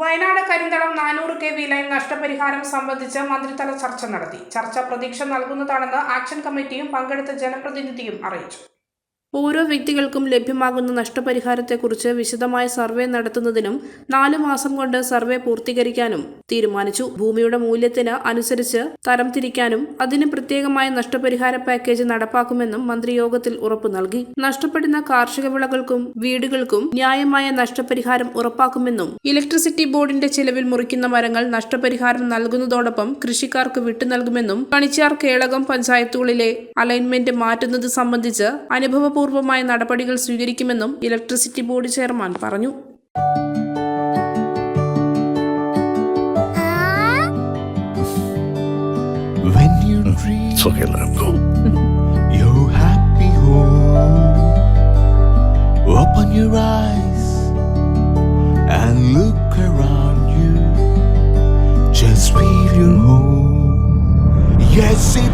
വയനാട് കരിന്തളം നാനൂറ് K V line നഷ്ടപരിഹാരം സംബന്ധിച്ച് മന്ത്രിതല ചർച്ച നടത്തി. ചർച്ച പ്രതീക്ഷ നൽകുന്നതാണെന്ന് ആക്ഷൻ കമ്മിറ്റിയും പങ്കെടുത്ത ജനപ്രതിനിധിയും അറിയിച്ചു. ഓരോ വ്യക്തികൾക്കും ലഭ്യമാകുന്ന നഷ്ടപരിഹാരത്തെക്കുറിച്ച് വിശദമായ സർവേ നടത്തുന്നതിനും നാലു മാസം കൊണ്ട് സർവേ പൂർത്തീകരിക്കാനും തീരുമാനിച്ചു. ഭൂമിയുടെ മൂല്യത്തിന് അനുസരിച്ച് തരംതിരിക്കാനും അതിന് പ്രത്യേകമായ നഷ്ടപരിഹാര പാക്കേജ് നടപ്പാക്കുമെന്നും മന്ത്രി യോഗത്തിൽ ഉറപ്പു നൽകി. നഷ്ടപ്പെടുന്ന കാർഷിക വിളകൾക്കും വീടുകൾക്കും ന്യായമായ നഷ്ടപരിഹാരം ഉറപ്പാക്കുമെന്നും ഇലക്ട്രിസിറ്റി ബോർഡിന്റെ ചെലവിൽ മുറിക്കുന്ന മരങ്ങൾ നഷ്ടപരിഹാരം നൽകുന്നതോടൊപ്പം കൃഷിക്കാർക്ക് വിട്ടു നൽകുമെന്നും കണിച്ചാർ കേളകം പഞ്ചായത്തുകളിലെ അലൈൻമെന്റ് മാറ്റുന്നത് സംബന്ധിച്ച് അനുഭവപൂർവമായ നടപടികൾ സ്വീകരിക്കുമെന്നും ഇലക്ട്രിസിറ്റി ബോർഡ് ചെയർമാൻ പറഞ്ഞു. Yes, it's